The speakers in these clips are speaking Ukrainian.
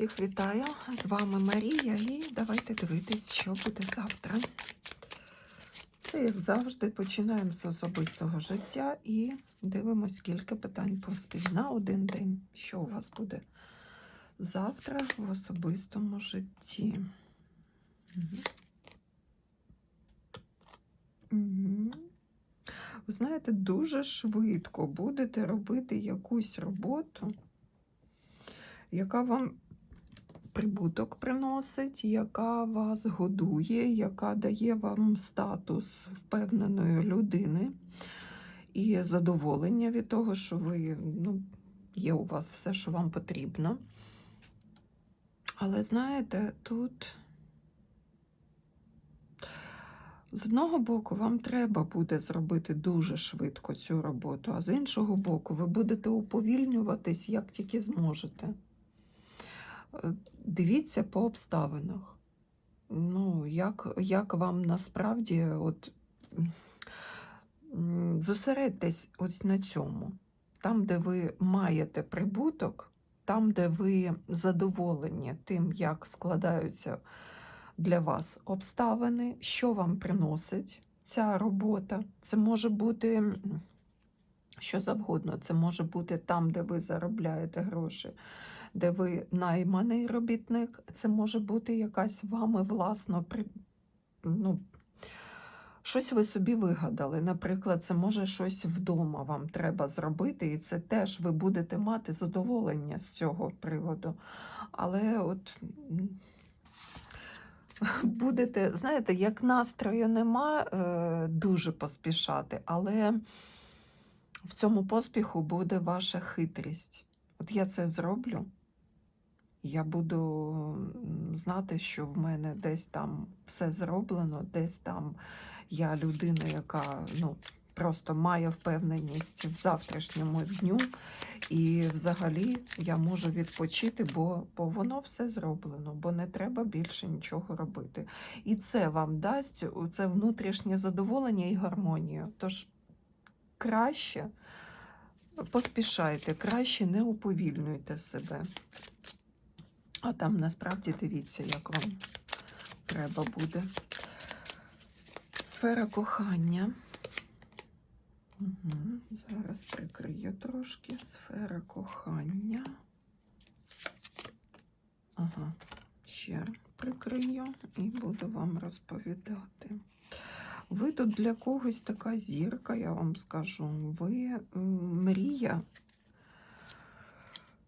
Всіх вітаю! З вами Марія і давайте дивитись, що буде завтра. Це, як завжди, починаємо з особистого життя і дивимось кілька питань поспіль на один день. Що у вас буде завтра в особистому житті? Мгм. Мгм. Ви знаєте, дуже швидко будете робити якусь роботу, яка вам прибуток приносить, яка вас годує, яка дає вам статус впевненої людини і задоволення від того, що ви ну, є у вас все, що вам потрібно. Але знаєте, тут. З одного боку, вам треба буде зробити дуже швидко цю роботу, а з іншого боку, ви будете уповільнюватись, як тільки зможете. Дивіться по обставинах. Ну, як, як вам насправді от, зосередьтесь ось на цьому. Там, де ви маєте прибуток, там, де ви задоволені тим, як складаються для вас обставини, що вам приносить ця робота. Це може бути що завгодно. Це може бути там, де ви заробляєте гроші, де ви найманий робітник. Це може бути якась вами власно ну, Щось ви собі вигадали. Наприклад, це може щось вдома вам треба зробити, і це теж ви будете мати задоволення з цього приводу. Але от будете, знаєте, як настрою нема, е, дуже поспішати, але в цьому поспіху буде ваша хитрість. От я це зроблю. Я буду знати, що в мене десь там все зроблено, десь там я людина, яка ну, просто має впевненість в завтрашньому дню, і взагалі я можу відпочити, бо, бо воно все зроблено, бо не треба більше нічого робити. І це вам дасть це внутрішнє задоволення і гармонію. Тож краще поспішайте, краще не уповільнюйте себе. А там насправді дивіться, як вам треба буде. Сфера кохання. Угу. Зараз прикрию трошки. Сфера кохання. Ага, ще прикрию і буду вам розповідати. Ви тут для когось така зірка, я вам скажу. Ви мрія,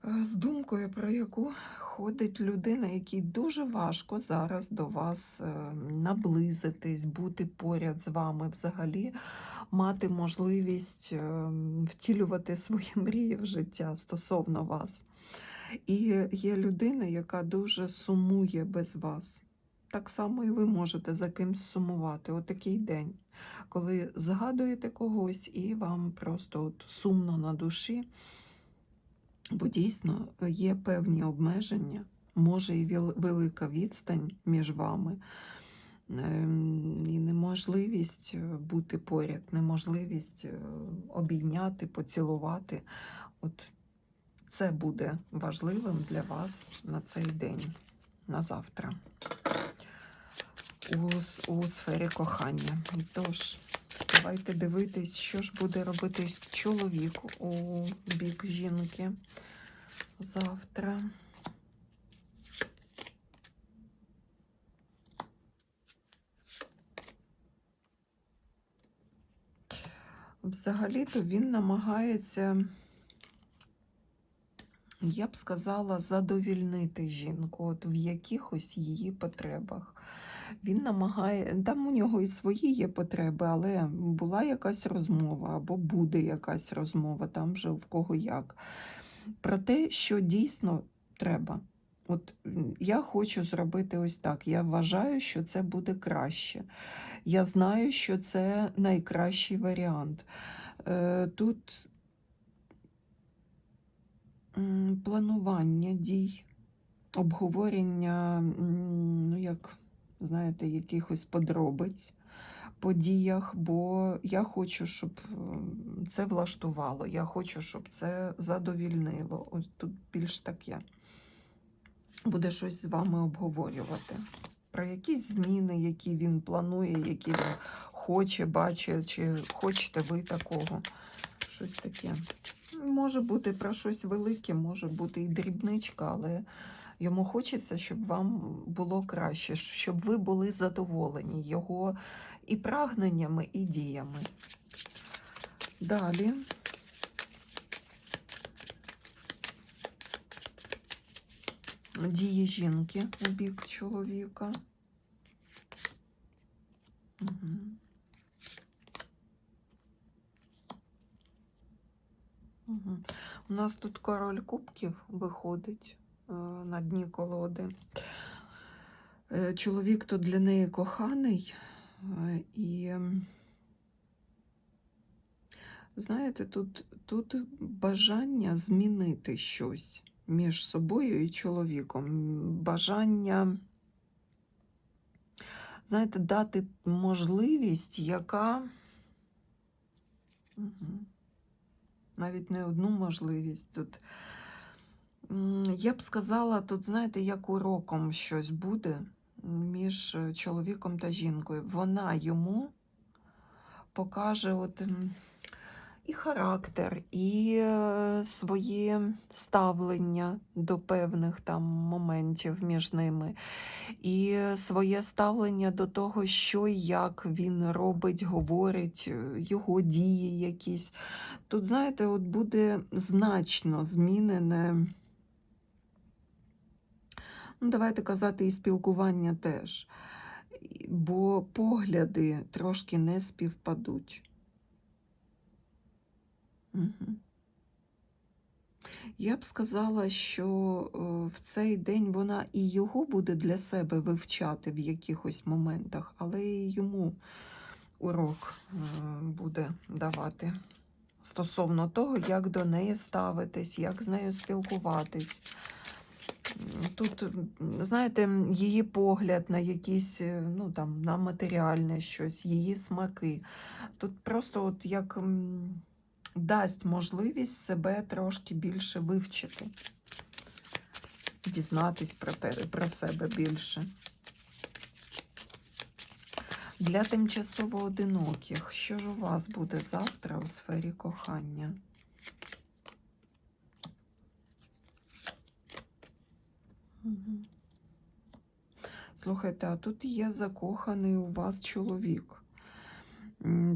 е, з думкою, про яку ходить людина, якій дуже важко зараз до вас е, наблизитись, бути поряд з вами, взагалі мати можливість е, втілювати свої мрії в життя стосовно вас. І є людина, яка дуже сумує без вас. Так само і ви можете за кимсь сумувати. Отакий день, коли згадуєте когось і вам просто от сумно на душі, бо дійсно є певні обмеження, може і велика відстань між вами, ем, і неможливість е, бути поряд, неможливість е, обійняти, поцілувати. От це буде важливим для вас на цей день, на завтра. У, у сфері кохання. Тож, давайте дивитись, що ж буде робити чоловік у бік жінки завтра. Взагалі-то він намагається, я б сказала, задовільнити жінку от в якихось її потребах. Він намагає, там у нього і свої є потреби, але була якась розмова або буде якась розмова, там вже в кого як. Про те, що дійсно треба. От я хочу зробити ось так. Я вважаю, що це буде краще. Я знаю, що це найкращий варіант. Е, Тут планування дій, обговорення, ну як знаєте, якихось подробиць по діях, бо я хочу, щоб це влаштувало, я хочу, щоб це задовільнило. Ось тут більш таке. буде щось з вами обговорювати. Про якісь зміни, які він планує, які він хоче, бачить, чи хочете ви такого. Щось таке. Може бути про щось велике, може бути і дрібничка, але йому хочеться, щоб вам було краще, щоб ви були задоволені його і прагненнями, і діями. Далі. Дії жінки у бік чоловіка. Угу. Угу. У нас тут король кубків виходить на дні колоди. Е, чоловік тут для неї коханий, е, і знаєте, тут, тут бажання змінити щось між собою і чоловіком. Бажання, знаєте, дати можливість, яка. Навіть не одну можливість. Тут, я б сказала, тут, знаєте, як уроком щось буде між е, чоловіком та жінкою. Вона йому покаже от, і характер, і е, своє ставлення до певних там моментів між ними, і своє ставлення до того, що і як він робить, говорить, е, його дії якісь. Тут, знаєте, от буде значно змінене. Ну, давайте казати, і спілкування теж. Бо погляди трошки не співпадуть. Угу. Я б сказала, що е, в цей день вона і його буде для себе вивчати в якихось моментах, але і йому урок е, буде давати стосовно того, як до неї ставитись, як з нею спілкуватись. Тут, знаєте, її погляд на якісь, е, ну там, на матеріальне щось, її смаки. Тут просто от як дасть можливість себе трошки більше вивчити, дізнатись про, те, про себе більше. Для тимчасово одиноких, що ж у вас буде завтра у сфері кохання? Слухайте, а тут є закоханий у вас чоловік.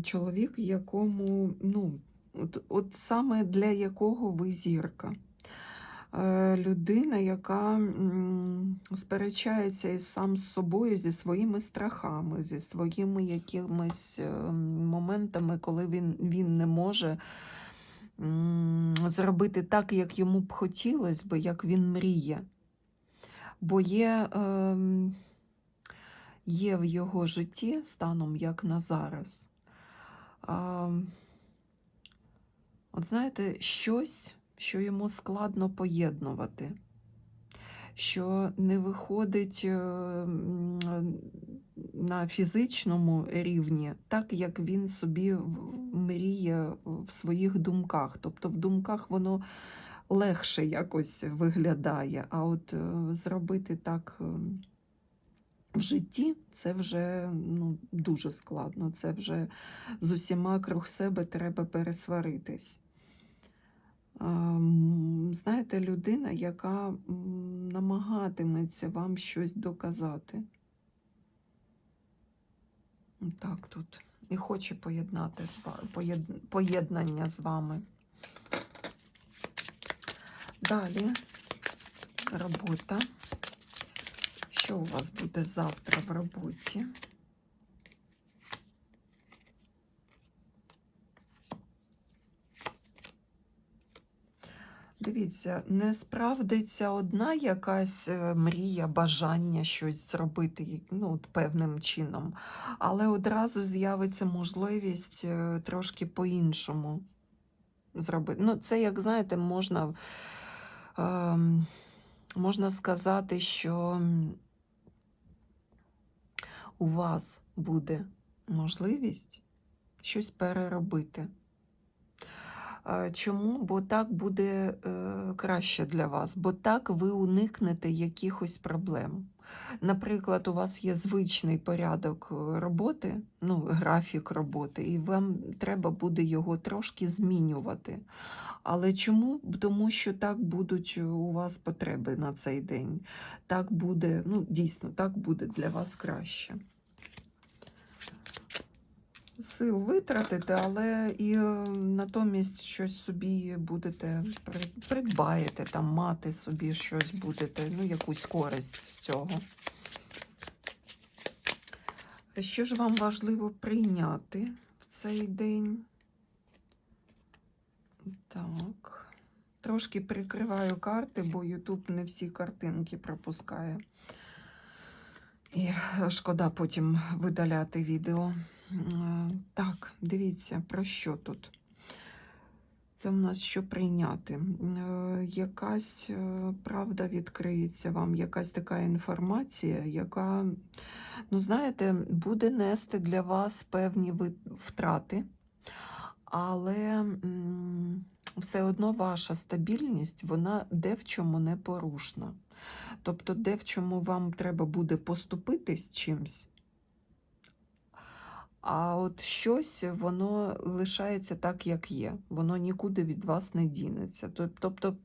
Чоловік, якому, ну, от, от саме для якого ви зірка. Е, Людина, яка сперечається із сам з собою, зі своїми страхами, зі своїми якимись е, моментами, коли він, він не може зробити так, як йому б хотілося як він мріє. Бо є, ем, є в його житті станом як на зараз. А, от знаєте, щось, що йому складно поєднувати, що не виходить е, на фізичному рівні, так як він собі мріє в своїх думках. Тобто в думках воно легше якось виглядає, а от е, зробити так. В житті це вже ну, дуже складно. Це вже з усіма круг себе треба пересваритись. Знаєте, людина, яка намагатиметься вам щось доказати. Так, тут. І хоче поєднати поєд- поєднання з вами. Далі робота. Що у вас буде завтра в роботі? Дивіться, не справдиться одна якась е, мрія, бажання щось зробити ну, певним чином, але одразу з'явиться можливість е, трошки по-іншому зробити. Ну, це, як знаєте, можна, ем, можна сказати, що у вас буде можливість щось переробити. Е, Чому? Бо так буде е, краще для вас, бо так ви уникнете якихось проблем. Наприклад, у вас є звичний порядок е, роботи, ну, графік роботи, і вам треба буде його трошки змінювати. Але чому? Тому що так будуть у вас потреби на цей день. Так буде, ну, дійсно, так буде для вас краще. Сил витратите, але і е, натомість щось собі будете при- придбаєте, там мати собі щось будете, ну, якусь користь з цього. Що ж вам важливо прийняти в цей день? Так. Трошки прикриваю карти, бо YouTube не всі картинки пропускає. І шкода потім видаляти відео. Е, Так, дивіться, про що тут? Це в нас що прийняти? Е, Якась е, правда відкриється вам, якась така інформація, яка, ну, знаєте, буде нести для вас певні втрати, але все одно ваша стабільність, вона де в чому не порушна. Тобто, де в чому вам треба буде поступитись чимсь, а от щось воно лишається так, як є. Воно нікуди від вас не дінеться. Тобто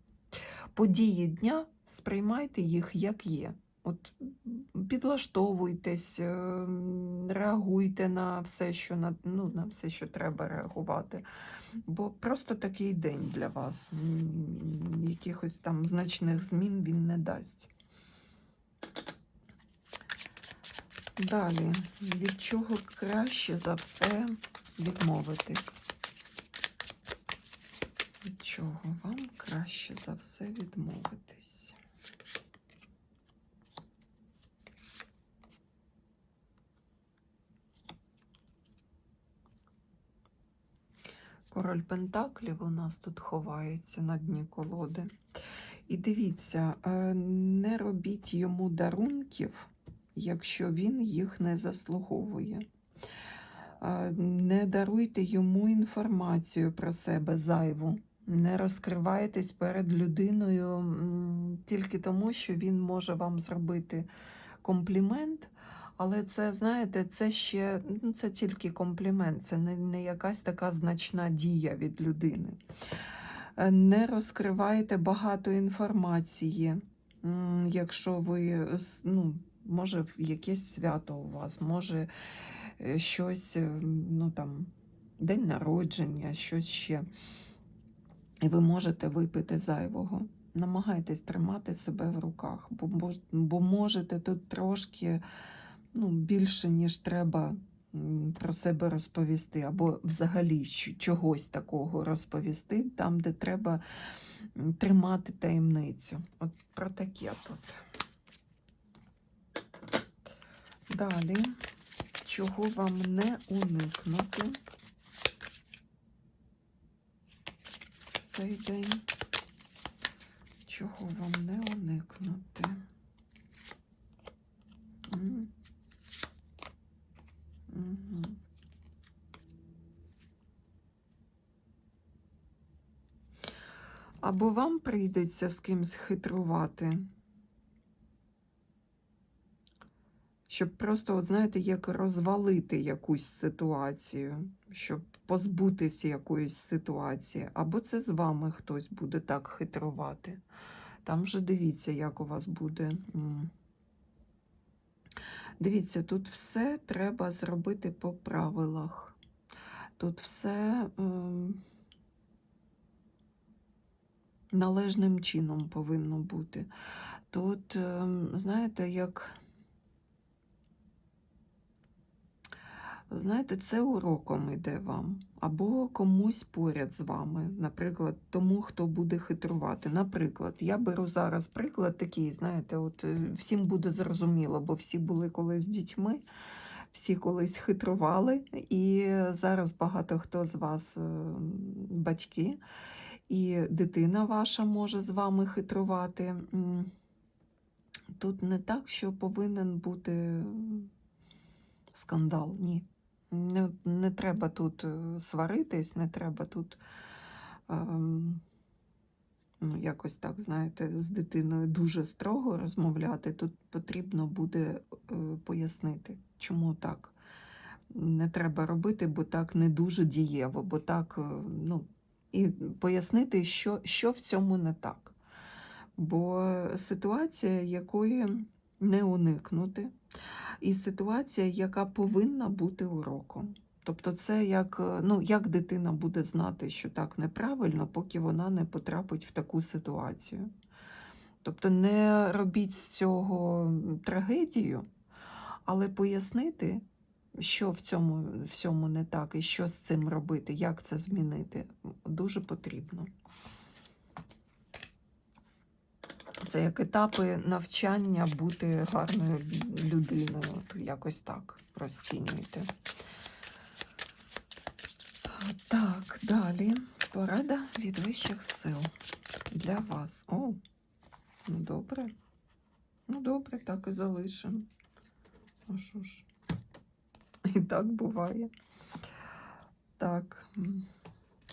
події дня сприймайте їх як є. От підлаштовуйтесь, е, реагуйте на все, що на, ну, на все, що треба реагувати. Бо просто такий день для вас. Якихось там значних змін він не дасть. Далі, від чого краще за все відмовитись? Від чого вам краще за все відмовитись? Король Пентаклів у нас тут ховається на дні колоди. І дивіться, е, не робіть йому дарунків, якщо він їх не заслуговує. Не даруйте йому інформацію про себе зайву. Не розкривайтесь перед людиною тільки тому, що він може вам зробити комплімент. Але це, знаєте, це ще ну, це тільки комплімент, це не, не якась така значна дія від людини. Е, Не розкривайте багато інформації, якщо ви ну, може якесь свято у вас, може е, щось, е, ну там, день народження, щось ще. І ви можете випити зайвого. Намагайтесь тримати себе в руках, бо, бо можете тут трошки ну, більше, ніж треба про себе розповісти, або взагалі чогось такого розповісти, там, де треба тримати таємницю. От про таке тут. Далі, чого вам не уникнути? Цей день? Чого вам не уникнути? Або вам прийдеться з кимсь хитрувати, щоб просто, от знаєте, як розвалити якусь ситуацію, щоб позбутися якоїсь ситуації, або це з вами хтось буде так хитрувати. Там вже дивіться, як у вас буде. Дивіться, тут все треба зробити по правилах. Тут все ем, належним чином повинно бути. Тут, ем, знаєте, як. Знаєте, це уроком іде вам, або комусь поряд з вами, наприклад, тому, хто буде хитрувати. Наприклад, я беру зараз приклад такий, знаєте, от е, всім буде зрозуміло, бо всі були колись дітьми, всі колись хитрували, і зараз багато хто з вас е, батьки, і дитина ваша може з вами хитрувати. Тут не так, що повинен бути скандал, ні. Не, не треба тут е, сваритись, не треба тут ем, ну, якось так, знаєте, з дитиною дуже строго розмовляти, тут потрібно буде е, пояснити, чому так. Не треба робити, бо так не дуже дієво, бо так, е, ну, і пояснити, що, що в цьому не так. Бо ситуація, якої не уникнути, і ситуація, яка повинна бути уроком. Тобто, це як, е, ну, як дитина буде знати, що так неправильно, поки вона не потрапить в таку ситуацію. Тобто, не робіть з цього трагедію, але пояснити, що в цьому всьому не так, і що з цим робити, як це змінити, дуже потрібно. Це як етапи навчання бути гарною людиною. От якось так розцінюйте. Так, далі. Порада від вищих сил для вас. О, ну добре. Ну, добре, так і залишимо. А що ж? І так буває. Так,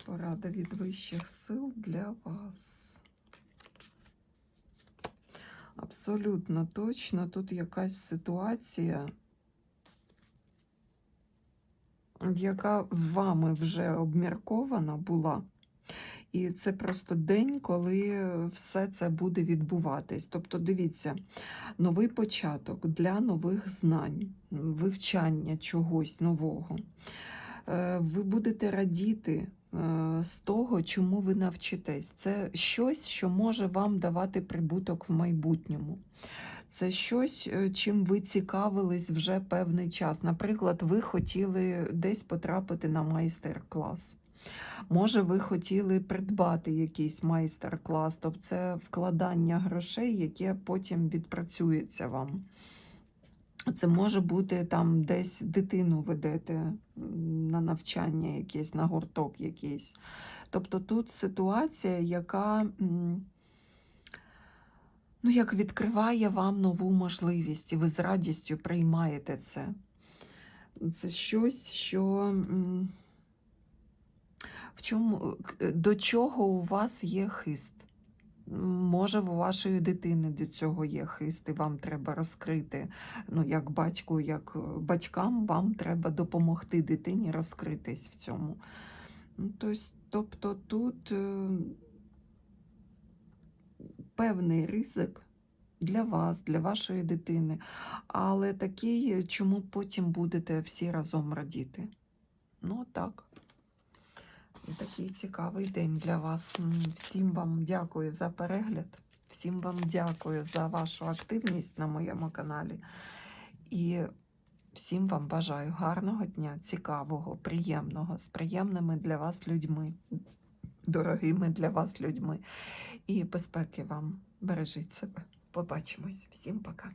порада від вищих сил для вас. Абсолютно точно тут якась ситуація, яка вами вже обміркована була. І це просто день, коли все це буде відбуватись. Тобто, дивіться, новий початок для нових знань, вивчання чогось нового. Е, Ви будете радіти е, з того, чому ви навчитесь. Це щось, що може вам давати прибуток в майбутньому. Це щось, е, чим ви цікавились вже певний час. Наприклад, ви хотіли десь потрапити на майстер-клас. Може, ви хотіли придбати якийсь майстер-клас, тобто це вкладання грошей, яке потім відпрацюється вам. Це може бути там десь дитину ведете на навчання якесь, на гурток якийсь. Тобто тут ситуація, яка ну, як відкриває вам нову можливість, і ви з радістю приймаєте це. Це щось, що. в чому, до чого у вас є хист? Може, у вашої дитини до цього є хист, і вам треба розкрити. Ну, як батьку, як е, батькам, вам треба допомогти дитині розкритись в цьому. Ну, Тобто тут е, певний ризик для вас, для вашої дитини, але такий, чому потім будете всі разом радіти. Ну, так. Такий цікавий день для вас. Всім вам дякую за перегляд. Всім вам дякую за вашу активність на моєму каналі. І всім вам бажаю гарного дня, цікавого, приємного, з приємними для вас людьми, дорогими для вас людьми. І безпеки вам. Бережіть себе. Побачимось. Всім пока.